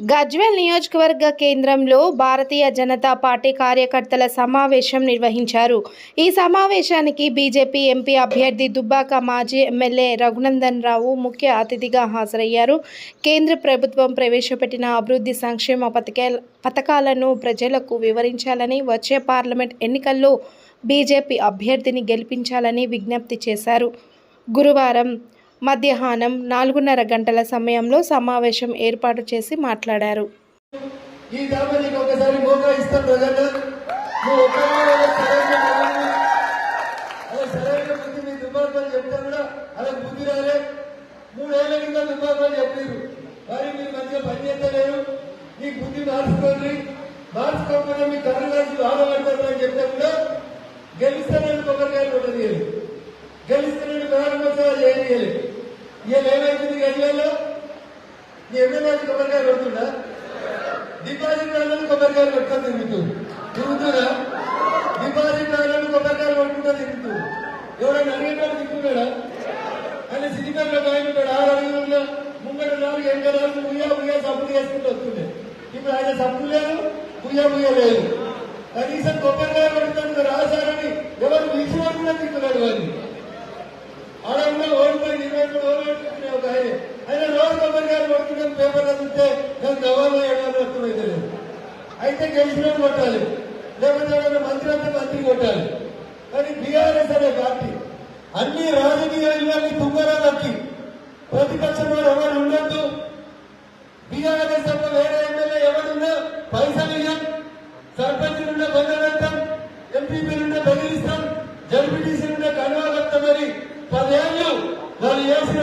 గజ్వెల్ నియోజకవర్గ కేంద్రంలో భారతీయ జనతా పార్టీ కార్యకర్తల సమావేశం నిర్వహించారు. ఈ సమావేశానికి బీజేపీ ఎంపీ అభ్యర్థి దుబ్బాక మాజీ ఎమ్మెల్యే రఘునందన్ రావు ముఖ్య అతిథిగా హాజరయ్యారు. కేంద్ర ప్రభుత్వం ప్రవేశపెట్టిన అభివృద్ధి సంక్షేమ పథకాల పథకాలను ప్రజలకు వివరించాలని వచ్చే పార్లమెంట్ ఎన్నికల్లో బీజేపీ అభ్యర్థిని గెలిపించాలని విజ్ఞప్తి చేశారు. గురువారం మధ్యాహ్నం నాలుగున్నర గంటల సమయంలో సమావేశం ఏర్పాటు చేసి మాట్లాడారు. ఈ ఒకసారి మూడేళ్ళ కింద చెప్పారు మరి మీరు మంచిగా మీ బుద్ధి మార్చుకోండి. మీ కర్ర కలిసి బాధపడతారు అని చెప్తే కూడా గెలుస్తానని కొబ్బరికాయలు గెలుస్తానని ప్రారంభోత్సవాలు చేయలేదు. ఇవాళ ఏమైతుంది? గడియాల్లో నీ ఎమ్మెల్యే కొబ్బరికాయలు కొడుతుందా డిపాజిట్ వాళ్ళని కొబ్బరికాయలు పెట్టుకొని తిరుగుతూ. తిరుగుతుందా డిపాజిట్ వాళ్ళని కొబ్బరికాయలు కొట్టుకుంటూ తిరుగుతూ. ఎవరైనా అడిగేటప్పుడు తిరుగుతున్నాడా ఆయన సిద్ధిపేటలో ఆయన ఆరు అడుగులు ముంగట నాలుగు ఎంట నాలుగు ఉయ్యా ఉయ్యా సబ్బులు చేసుకుంటూ వస్తుండే. ఇప్పుడు ఆయన సబ్బు లేదు ఉయ్యా ఉయ్యా లేదు. కనీసం కొబ్బరికాయ కొడుతుంది రాశారని ఎవరు పిలిచిన కూడా తిరుగుతున్నాడు వాడిని ఆడ ఉన్న ఓడిపోయి నిర్వహించిన ఓడిపోయి ఒక ఆయన ఆయన రోజు కొబ్బరికాయలు కొడుతున్న చెప్తే చూస్తే నాకు గవర్నర్ ఏడాది అర్థమైతే లేదు. అయితే గెలిచిన కొట్టాలి. లేకపోతే ఎవరైనా మంత్రి అంటే మంత్రి కొట్టాలి. కానీ బీఆర్ఎస్ అనే పార్టీ అన్ని రాజకీయ విలువల్ని తుంగరాలకి ప్రతిపక్షం వారు ఎవరు ఉండొద్దు. బీఆర్ఎస్ తప్ప వేరే ఎమ్మెల్యే ఎవరున్నా పైసలు ఇయ్యం. సర్పంచ్ నుండి బంధపెడతాం ఎంపీపీ నుండి బదిలిస్తాం జడ్పీటీసీ నుండి కన్వా కడతామని పదేళ్ళు వాళ్ళు చేసిన